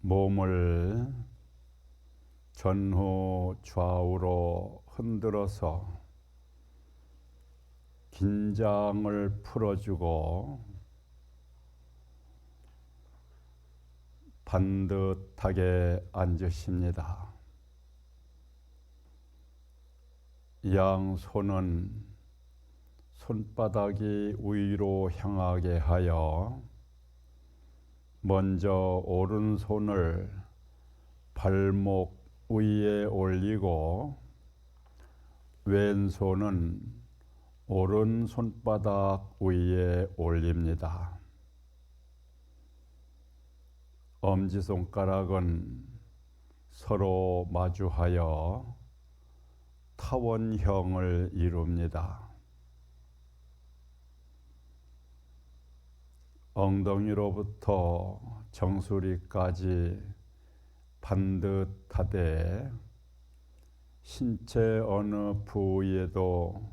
몸을 전후 좌우로 흔들어서 긴장을 풀어주고 반듯하게 앉으십니다. 양 손은 손바닥이 위로 향하게 하여 먼저 오른손을 발목 위에 올리고 왼손은 오른 손바닥 위에 올립니다. 엄지손가락은 서로 마주하여 타원형을 이룹니다. 엉덩이로부터 정수리까지 반듯하되 신체 어느 부위에도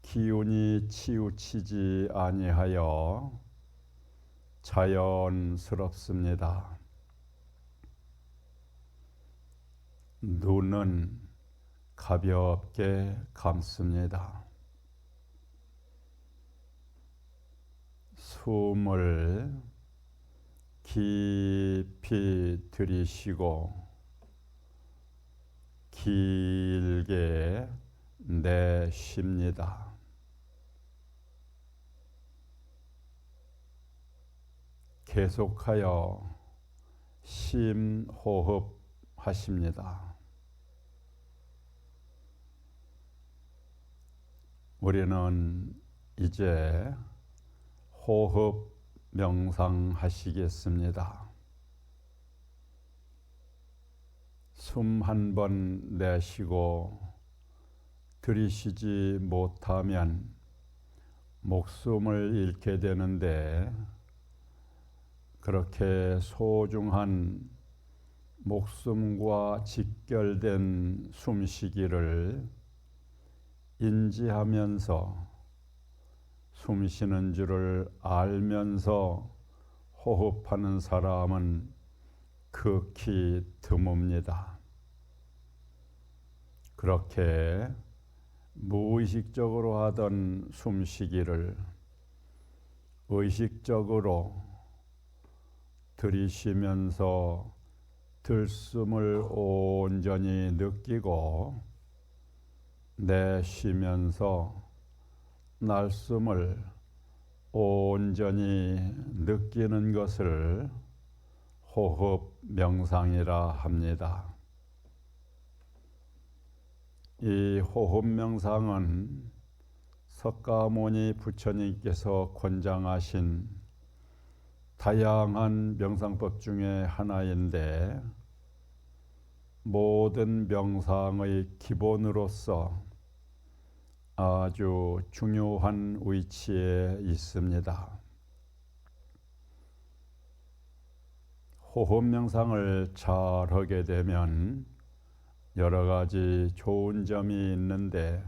기운이 치우치지 아니하여 자연스럽습니다. 눈은 가볍게 감습니다. 숨을 깊이 들이쉬고 길게 내쉽니다. 계속하여 심호흡 하십니다. 우리는 이제 호흡 명상하시겠습니다. 숨 한 번 내쉬고 들이쉬지 못하면 목숨을 잃게 되는데 그렇게 소중한 목숨과 직결된 숨쉬기를 인지하면서 숨 쉬는 줄을 알면서 호흡하는 사람은 극히 드뭅니다. 그렇게 무의식적으로 하던 숨쉬기를 의식적으로 들이쉬면서 들숨을 온전히 느끼고 내쉬면서 날숨을 온전히 느끼는 것을 호흡 명상이라 합니다. 이 호흡 명상은 석가모니 부처님께서 권장하신 다양한 명상법 중에 하나인데 모든 명상의 기본으로서 아주 중요한 위치에 있습니다. 호흡 명상을 잘 하게 되면 여러 가지 좋은 점이 있는데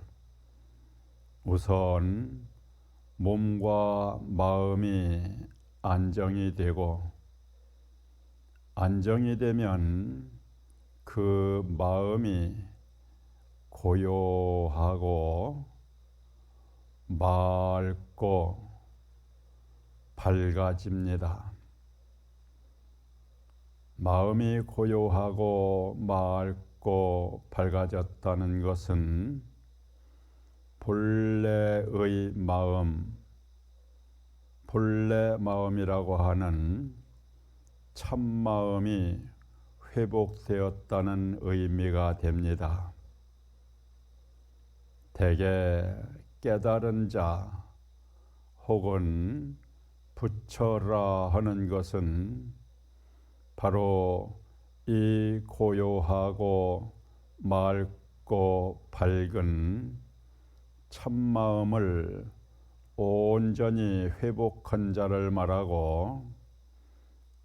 우선 몸과 마음이 안정이 되고 안정이 되면 그 마음이 고요하고 맑고 밝아집니다. 마음이 고요하고 맑고 밝아졌다는 것은 본래의 마음, 본래 마음이라고 하는 참 마음이 회복되었다는 의미가 됩니다. 대개 깨달은 자 혹은 부처라 하는 것은 바로 이 고요하고 맑고 밝은 참마음을 온전히 회복한 자를 말하고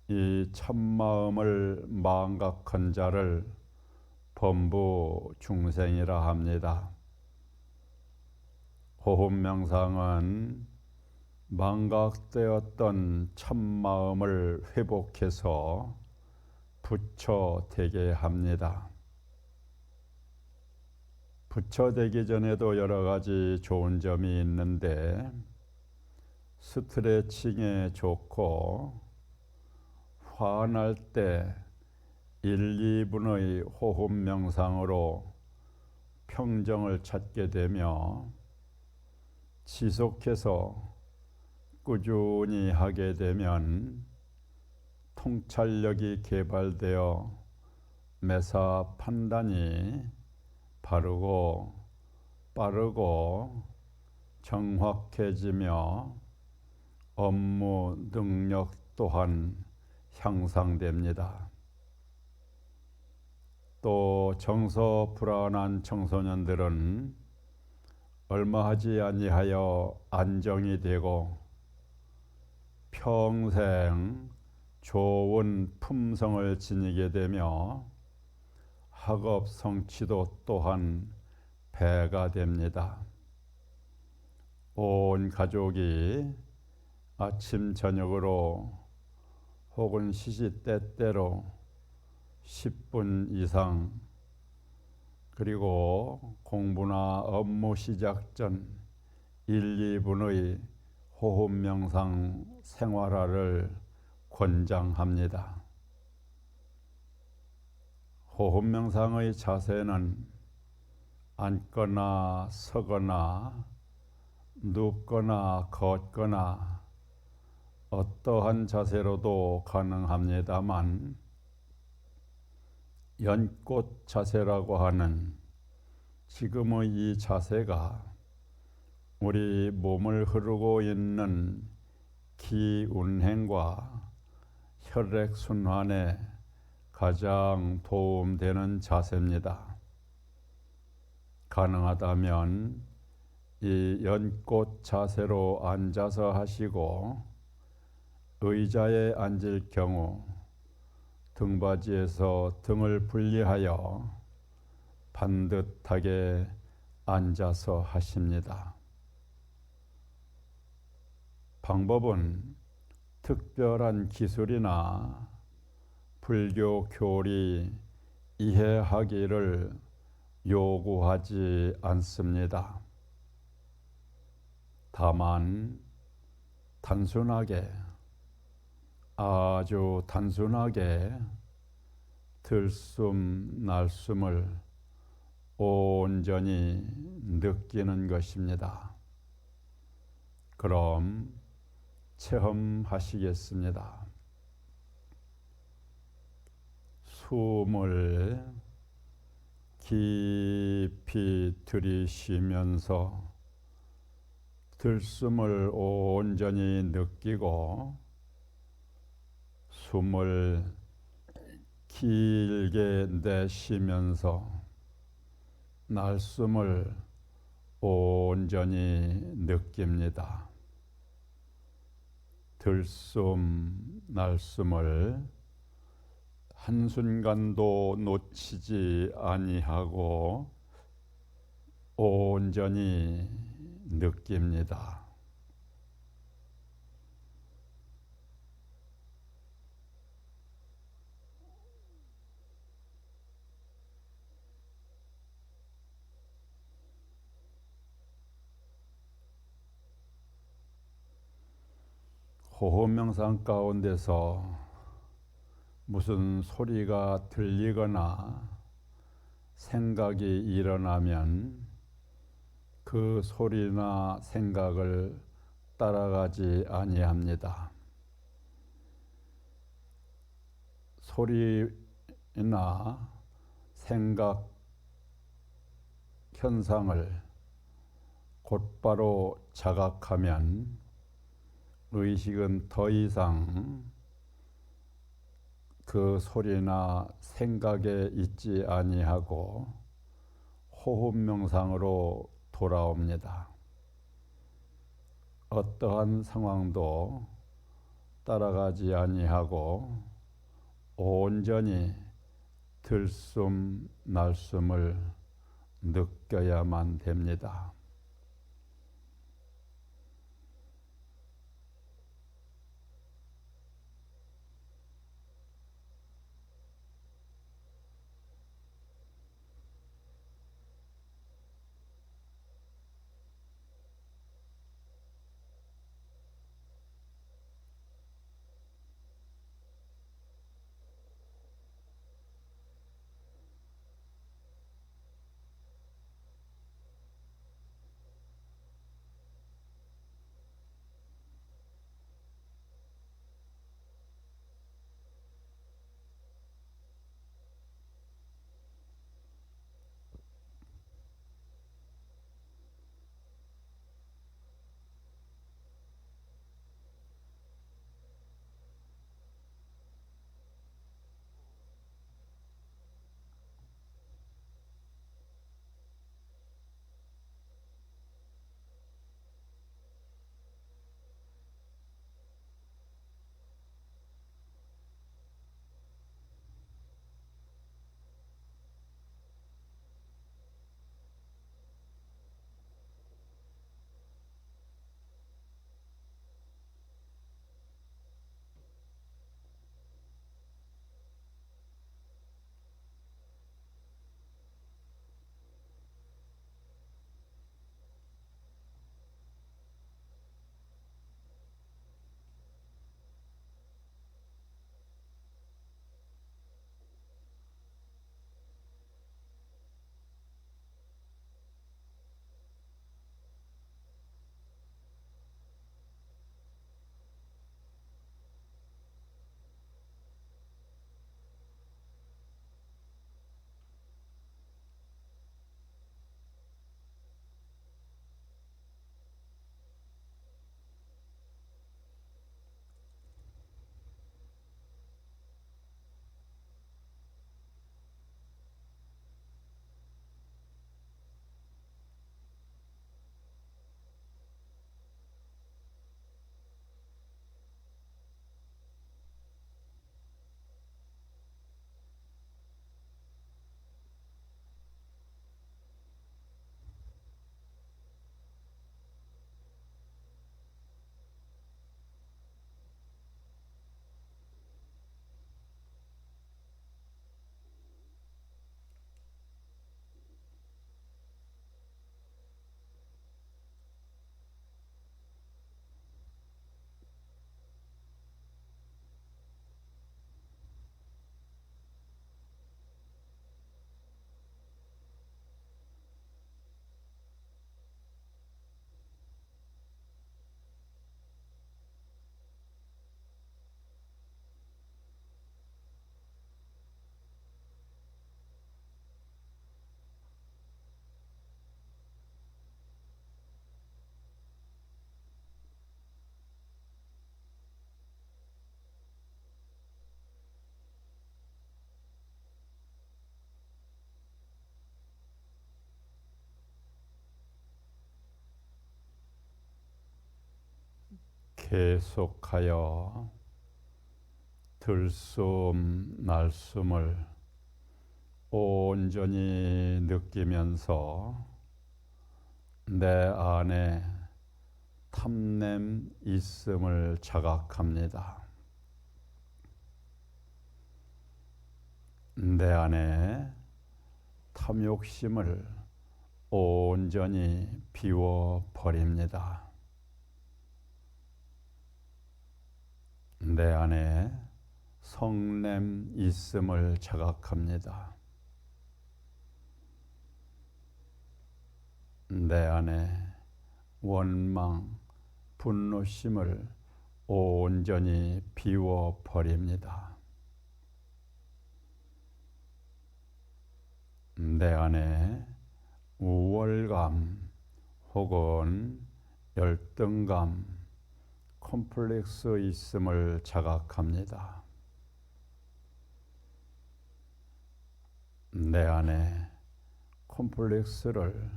이 참마음을 망각한 자를 범부 중생이라 합니다. 호흡 명상은 망각되었던 참마음을 회복해서 부처 되게 합니다. 부처 되기 전에도 여러 가지 좋은 점이 있는데 스트레칭에 좋고 화날 때 1, 2분의 호흡 명상으로 평정을 찾게 되며 지속해서 꾸준히 하게 되면 통찰력이 개발되어 매사 판단이 바르고 빠르고 정확해지며 업무 능력 또한 향상됩니다. 또 정서 불안한 청소년들은 얼마 하지 아니하여 안정이 되고 평생 좋은 품성을 지니게 되며 학업 성취도 또한 배가 됩니다. 온 가족이 아침 저녁으로 혹은 시시때때로 10분 이상 그리고 공부나 업무 시작 전 1, 2분의 호흡 명상 생활화를 권장합니다. 호흡 명상의 자세는 앉거나 서거나 눕거나 걷거나 어떠한 자세로도 가능합니다만 연꽃 자세라고 하는 지금의 이 자세가 우리 몸을 흐르고 있는 기운행과 혈액 순환에 가장 도움되는 자세입니다. 가능하다면 이 연꽃 자세로 앉아서 하시고 의자에 앉을 경우 등받이에서 등을 분리하여 반듯하게 앉아서 하십니다. 방법은 특별한 기술이나 불교 교리 이해하기를 요구하지 않습니다. 다만 단순하게 아주 단순하게 들숨 날숨을 온전히 느끼는 것입니다. 그럼 체험하시겠습니다. 숨을 깊이 들이쉬면서 들숨을 온전히 느끼고 숨을 길게 내쉬면서 날숨을 온전히 느낍니다. 들숨, 날숨을 한순간도 놓치지 아니하고 온전히 느낍니다. 호흡 명상 가운데서 무슨 소리가 들리거나 생각이 일어나면 그 소리나 생각을 따라가지 아니합니다. 소리나 생각 현상을 곧바로 자각하면 의식은 더 이상 그 소리나 생각에 있지 아니하고 호흡 명상으로 돌아옵니다. 어떠한 상황도 따라가지 아니하고 온전히 들숨 날숨을 느껴야만 됩니다. 계속하여 들숨 날숨을 온전히 느끼면서 내 안에 탐냄 있음을 자각합니다. 내 안에 탐욕심을 온전히 비워 버립니다. 내 안에 성냄 있음을 자각합니다. 내 안에 원망, 분노심을 온전히 비워 버립니다. 내 안에 우월감 혹은 열등감, 콤플렉스 있음을 자각합니다. 내 안에 콤플렉스를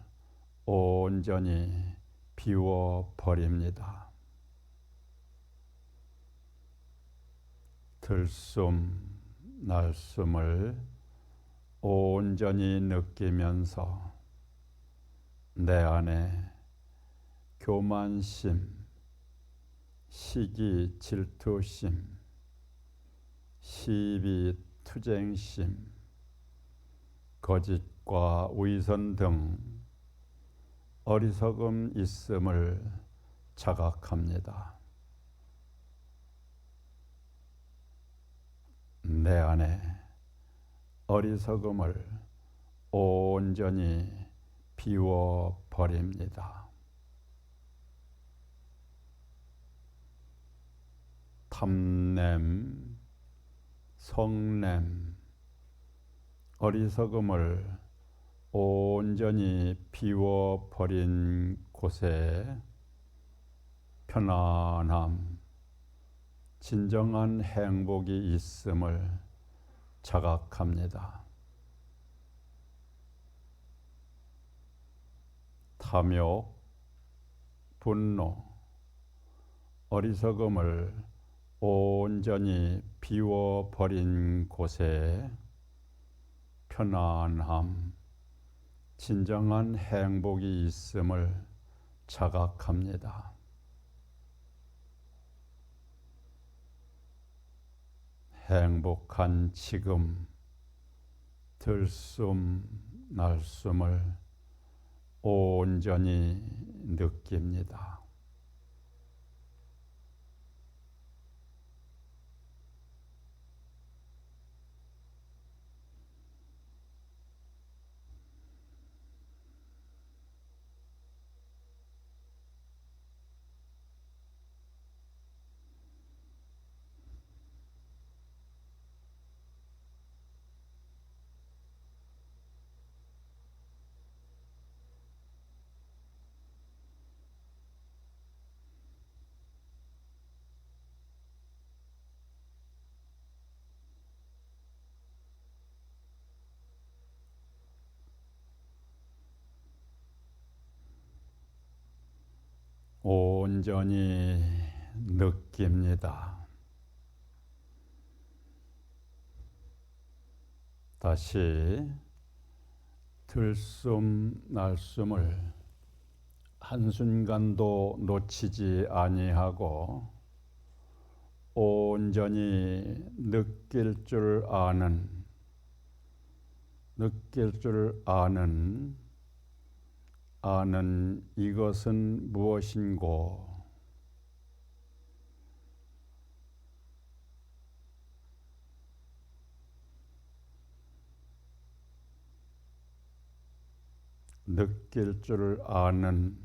온전히 비워 버립니다. 들숨, 날숨을 온전히 느끼면서 내 안에 교만심, 시기 질투심, 시비 투쟁심, 거짓과 위선 등 어리석음 있음을 자각합니다. 내 안에 어리석음을 온전히 비워 버립니다. 탐냄, 성냄, 어리석음을 온전히 비워 버린 곳에 편안함, 진정한 행복이 있음을 자각합니다. 탐욕, 분노, 어리석음을 온전히 비워 버린 곳에 편안함, 진정한 행복이 있음을 자각합니다. 행복한 지금 들숨 날숨을 온전히 느낍니다. 온전히 느낍니다. 다시 들숨 날숨을 한순간도 놓치지 아니하고 온전히 느낄 줄 아는 느낄 줄 아는 아는 이것은 무엇인고? 느낄 줄 아는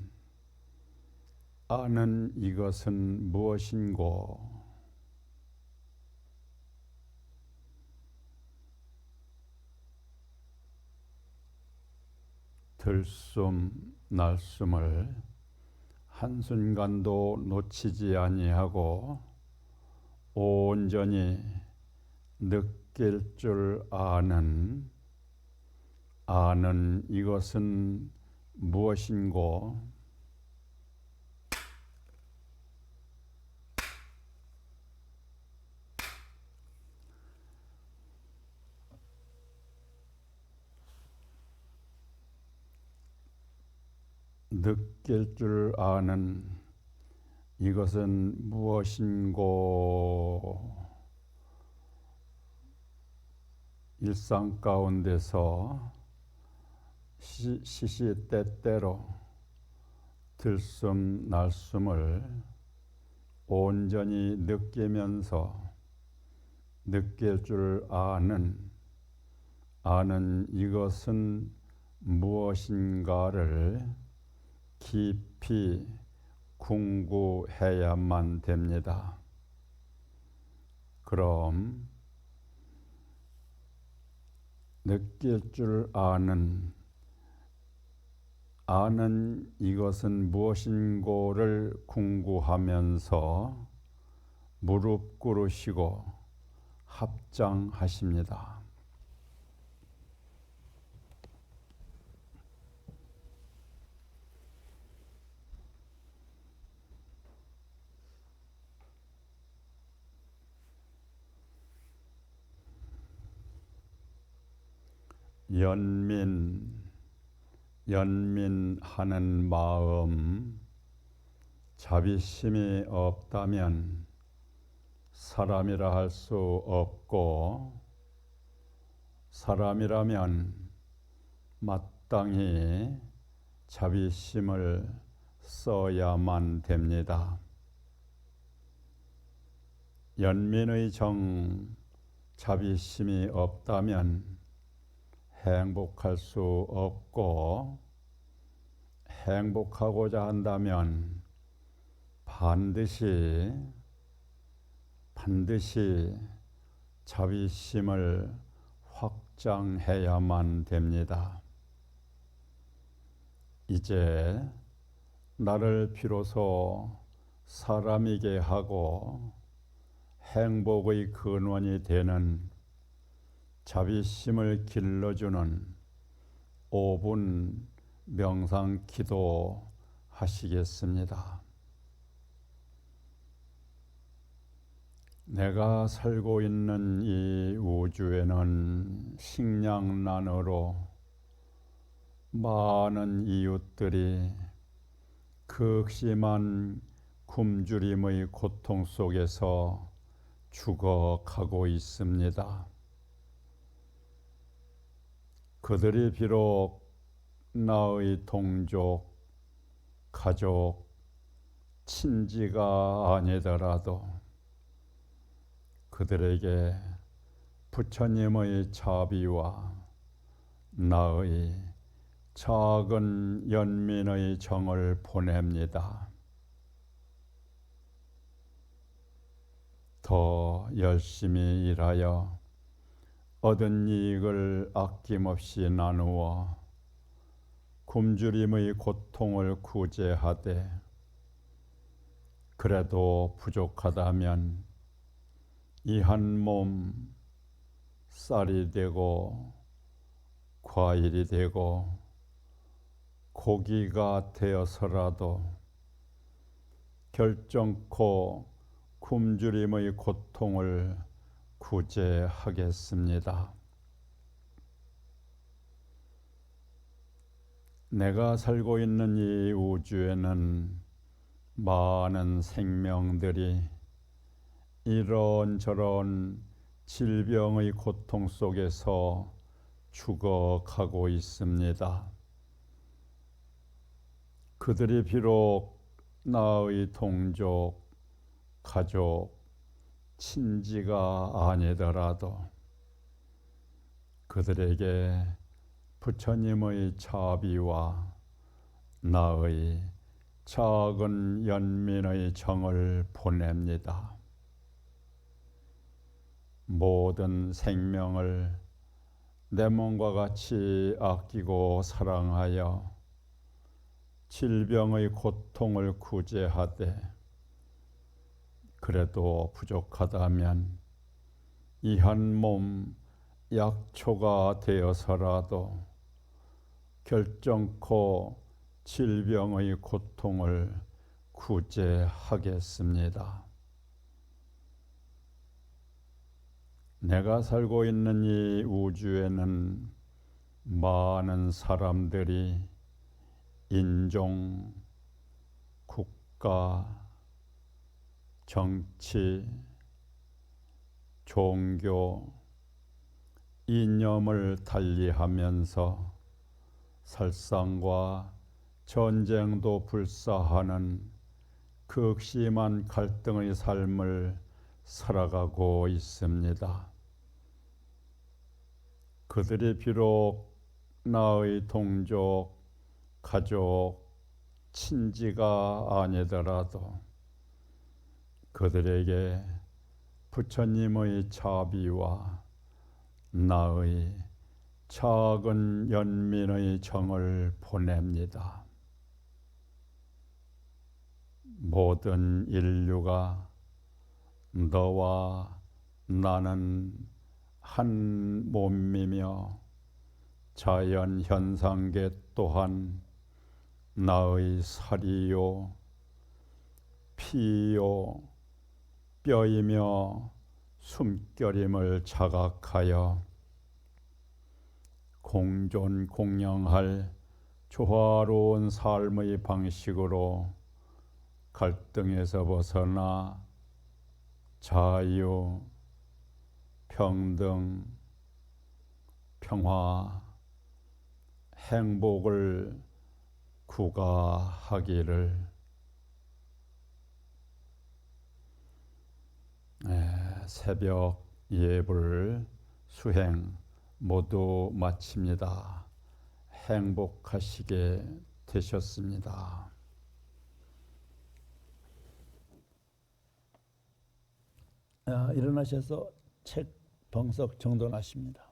아는 이것은 무엇인고? 들숨 날숨을 한순간도 놓치지 아니하고 온전히 느낄 줄 아는 아는 이것은 무엇인고 느낄 줄 아는 이것은 무엇인고? 일상 가운데서 시, 시시때때로 들숨 날숨을 온전히 느끼면서 느낄 줄 아는 아는 이것은 무엇인가를 깊이 궁구해야만 됩니다. 그럼 느낄 줄 아는 아는 이것은 무엇인고를 궁구하면서 무릎 꿇으시고 합장하십니다. 연민 연민하는 마음 자비심이 없다면 사람이라 할 수 없고 사람이라면 마땅히 자비심을 써야만 됩니다. 연민의 정 자비심이 없다면 행복할 수 없고 행복하고자 한다면 반드시 반드시 자비심을 확장해야만 됩니다. 이제 나를 비로소 사람이게 하고 행복의 근원이 되는 자비심을 길러주는 5분 명상 기도 하시겠습니다. 내가 살고 있는 이 우주에는 식량난으로 많은 이웃들이 극심한 굶주림의 고통 속에서 죽어가고 있습니다. 그들이 비록 나의 동족, 가족, 친지가 아니더라도 그들에게 부처님의 자비와 나의 작은 연민의 정을 보냅니다. 더 열심히 일하여 얻은 이익을 아낌없이 나누어 굶주림의 고통을 구제하되 그래도 부족하다면 이 한 몸 쌀이 되고 과일이 되고 고기가 되어서라도 결정코 굶주림의 고통을 구제하겠습니다. 내가 살고 있는 이 우주에는 많은 생명들이 이런저런 질병의 고통 속에서 죽어가고 있습니다. 그들이 비록 나의 동족, 가족, 친지가 아니더라도 그들에게 부처님의 자비와 나의 작은 연민의 정을 보냅니다. 모든 생명을 내 몸과 같이 아끼고 사랑하여 질병의 고통을 구제하되 그래도 부족하다면 이 한 몸 약초가 되어서라도 결정코 질병의 고통을 구제하겠습니다. 내가 살고 있는 이 우주에는 많은 사람들이 인종, 국가, 정치, 종교, 이념을 달리하면서 살상과 전쟁도 불사하는 극심한 갈등의 삶을 살아가고 있습니다. 그들이 비록 나의 동족, 가족, 친지가 아니더라도 그들에게 부처님의 자비와 나의 작은 연민의 정을 보냅니다. 모든 인류가 너와 나는 한 몸이며 자연 현상계 또한 나의 살이요 피요 뼈이며 숨결임을 자각하여 공존 공양할 조화로운 삶의 방식으로 갈등에서 벗어나 자유, 평등, 평화, 행복을 구가하기를 새벽 예불 수행 모두 마칩니다. 행복하시게 되셨습니다. 아, 일어나셔서 책 방석 정돈하십니다.